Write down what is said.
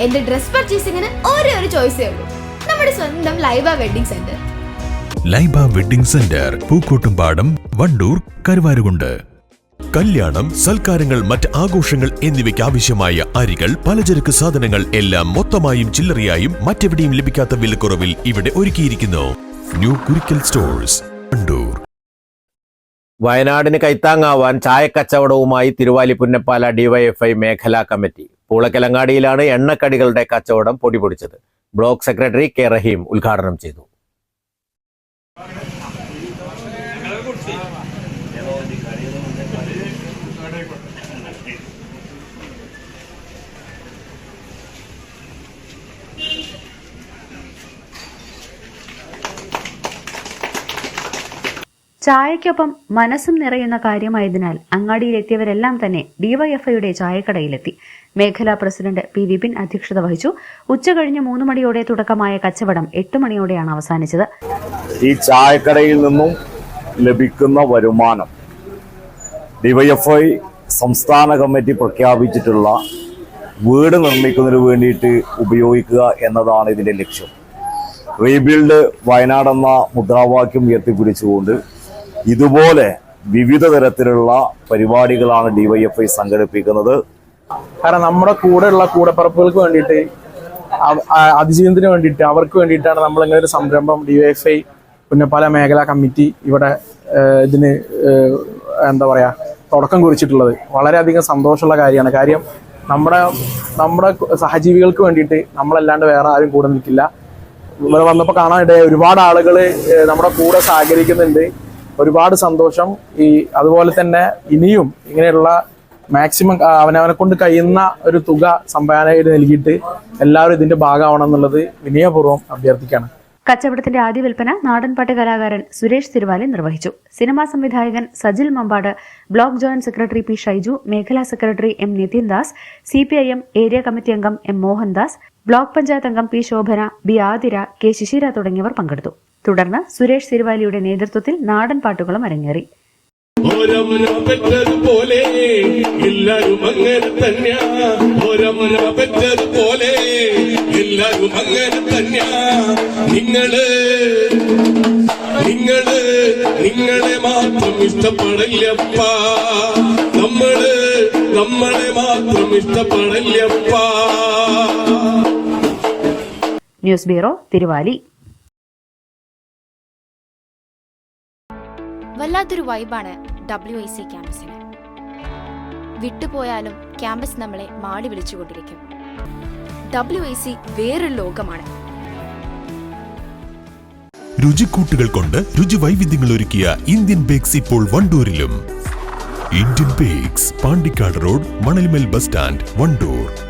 എന്റെ ഡ്രസ് പർച്ചേസിംഗിന് ഒരേ ഒരു ചോയ്സേ ഉള്ളൂ. നമ്മുടെ സ്വന്തം Laiba wedding centre. Laiba wedding centre Pookkottumpadam Wandoor Karuvarakundu. കല്യാണം സൽക്കാരങ്ങൾ മറ്റ് ആഘോഷങ്ങൾ എന്നിവയ്ക്ക് ആവശ്യമായ അരികൾ പലചരക്ക് സാധനങ്ങൾ എല്ലാം മൊത്തമായും ചില്ലറയായും മറ്റെവിടെയും ലഭിക്കാത്ത വിലക്കുറവിൽ ഇവിടെ ഒരുക്കിയിരിക്കുന്നു. New Kurikkal stores Wandoor. വയനാടിന് കൈത്താങ്ങാവാൻ ചായക്കച്ചവടവുമായി തിരുവാലി പുന്നപ്പാല ഡിവൈഎഫ്ഐ മേഖലാ കമ്മിറ്റി. പൂളക്കലങ്ങാടിയിലാണ് എണ്ണക്കടികളുടെ കച്ചവടം പൊടിപൊടിച്ചത്. ബ്ലോക്ക് സെക്രട്ടറി കെ റഹീം ഉദ്ഘാടനം ചെയ്തു. ചായയ്ക്കൊപ്പം മനസ്സും നിറയുന്ന കാര്യമായതിനാൽ അങ്ങാടിയിലെത്തിയവരെല്ലാം തന്നെ ഡിവൈഎഫ്ഐയുടെ ചായക്കടയിലെത്തി. മേഖലാ പ്രസിഡന്റ് പി വിപിൻ അധ്യക്ഷത വഹിച്ചു. ഉച്ചകഴിഞ്ഞ് മൂന്ന് മണിയോടെ തുടക്കമായ കച്ചവടം എട്ട് മണിയോടെയാണ് അവസാനിച്ചത്. ഈ ചായക്കടയിൽ നിന്നും ലഭിക്കുന്ന വരുമാനം ഡിവൈഎഫ്ഐ സംസ്ഥാന കമ്മിറ്റി പ്രഖ്യാപിച്ചിട്ടുള്ള വീട് നിർമ്മിക്കുന്നതിന് വേണ്ടിയിട്ട് ഉപയോഗിക്കുക എന്നതാണ് ഇതിന്റെ ലക്ഷ്യം. റീബിൽഡ് വയനാട് എന്ന മുദ്രാവാക്യം ഉയർത്തിപ്പിടിച്ചുകൊണ്ട് ഇതുപോലെ വിവിധ തരത്തിലുള്ള പരിപാടികളാണ് ഡിവൈഎഫ്ഐ സംഘടിപ്പിക്കുന്നത്. കാരണം നമ്മുടെ കൂടെയുള്ള കൂടപ്പറപ്പുകൾക്ക് വേണ്ടിയിട്ട് അതിജീവനത്തിന് വേണ്ടിയിട്ട് അവർക്ക് വേണ്ടിയിട്ടാണ് നമ്മൾ ഇങ്ങനെ ഒരു സംരംഭം ഡിവൈഎഫ്ഐ പിന്നെ പല മേഖലാ കമ്മിറ്റി ഇവിടെ ഇതിന് എന്താ പറയാ തുടക്കം കുറിച്ചിട്ടുള്ളത്. വളരെയധികം സന്തോഷമുള്ള കാര്യമാണ്. കാര്യം നമ്മുടെ നമ്മുടെ സഹജീവികൾക്ക് വേണ്ടിയിട്ട് നമ്മളല്ലാണ്ട് വേറെ ആരും കൂടെ നിൽക്കില്ല. ഇവിടെ വന്നപ്പോൾ കാണാനിടയായി ഒരുപാട് ആളുകൾ നമ്മുടെ കൂടെ സഹകരിക്കുന്നുണ്ട്. ഒരുപാട് സന്തോഷം. ഈ അതുപോലെ തന്നെ ഇനിയും ഇങ്ങനെയുള്ള മാക്സിമം അവനവനെ കൊണ്ട് കഴിയുന്ന ഒരു തുക സംഭാവനയായിട്ട് നൽകിയിട്ട് എല്ലാവരും ഇതിന്റെ ഭാഗമാവണം എന്നുള്ളത് വിനയപൂർവം അഭ്യർത്ഥിക്കുകയാണ്. കച്ചവടത്തിന്റെ ആദ്യ വിൽപ്പന നാടൻപാട്ട് കലാകാരൻ സുരേഷ് തിരുവാലി നിർവഹിച്ചു. സിനിമാ സംവിധായകൻ Sajil Mambad block joint secretary P Shaiju മേഖലാ secretary M Nithin Das C P I M area committee അംഗം എം മോഹൻദാസ് ബ്ലോക്ക് പഞ്ചായത്ത് അംഗം P Shobhana B Athira K Shishira തുടങ്ങിയവർ പങ്കെടുത്തു. തുടർന്ന് സുരേഷ് സിരുവാലിയുടെ നേതൃത്വത്തിൽ നാടൻ പാട്ടുകളും അരങ്ങേറി. എല്ലാരും അങ്ങനെ തന്നെയാ. ഓരമുന പെറ്റതുപോലെ എല്ലാരും അങ്ങനെ തന്നെയാ. നിങ്ങൾ നിങ്ങൾ നിങ്ങളെ മാത്രം ഇഷ്ടപ്പെടല്ലപ്പാ. നമ്മൾ നമ്മളെ മാത്രം ഇഷ്ടപ്പെടല്ലപ്പാ. News bureau Thiruvali. വല്ലാത്തൊരു വൈബാണ് ഡബ്ല്യു ഐ സി ക്യാമ്പസിന്. വിട്ടുപോയാലും ക്യാമ്പസ് നമ്മളെ മാടി വിളിച്ചുകൊണ്ടിരിക്കും. ഡബ്ല്യു ഐ സി വേറൊരു ലോകമാണ്. രുചിക്കൂട്ടുകൾ കൊണ്ട് രുചി വൈവിധ്യങ്ങൾ ഒരുക്കിയ ഇന്ത്യൻ ബേക്സ് ഇപ്പോൾ വണ്ടൂരിലും. Indian bakes Pandikkad road Manalmel bus stand Wandoor.